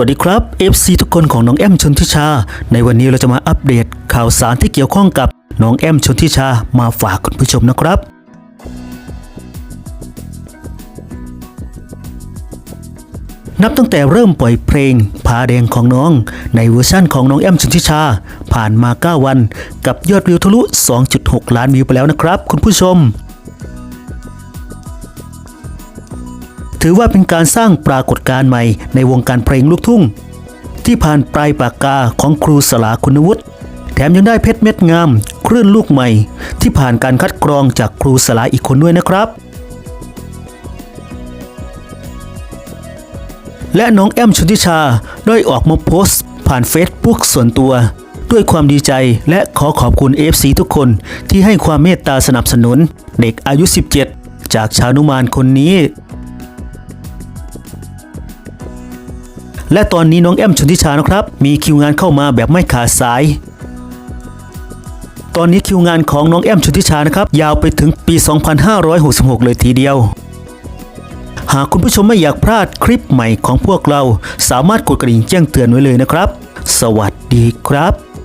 วัสดีครับ FC ทุกคนของน้องแอมชนทิชา ในวันนี้เราจะมาอัปเดตข่าวสารที่เกี่ยวข้องกับน้องแอมชนทิชามาฝากคุณผู้ชมนะครับ นับตั้งแต่เริ่มปล่อยเพลงพาแดงของน้อง ในเวอร์ชั่นของน้องแอมชนทิชา ผ่านมา 9 วัน กับยอดวิวทะลุ 2.6 ล้านวิวไปแล้วนะครับ คุณผู้ชม ถือว่าเป็นการสร้างปรากฏการณ์ใหม่ในวงการเพลงลูกทุ่ง ที่ผ่านปลายปากกาของครูสลาคุณวุฒิแถมยังได้เพชรเม็ดงามคลื่นลูกใหม่ ที่ผ่านการคัดกรองจากครูสลาอีกคนด้วยนะครับ และน้องแอมชนทิชาได้ออกมาโพสต์ ผ่านเฟซบุ๊กส่วนตัว ด้วยความดีใจและขอขอบคุณ FC ทุกคนที่ให้ความเมตตาสนับสนุน เด็กอายุ 17 จากชาวนุมานคนนี้ และตอนนี้น้องแอมชนทิชานะครับ มีคิวงานเข้ามาแบบไม่ขาดสาย ตอนนี้คิวงานของน้องแอมชนทิชานะครับ ยาวไปถึงปี 2566 เลยทีเดียว หากคุณผู้ชมไม่อยากพลาดคลิปใหม่ของพวกเรา สามารถกดกระดิ่งแจ้งเตือนไว้เลยนะครับ สวัสดีครับ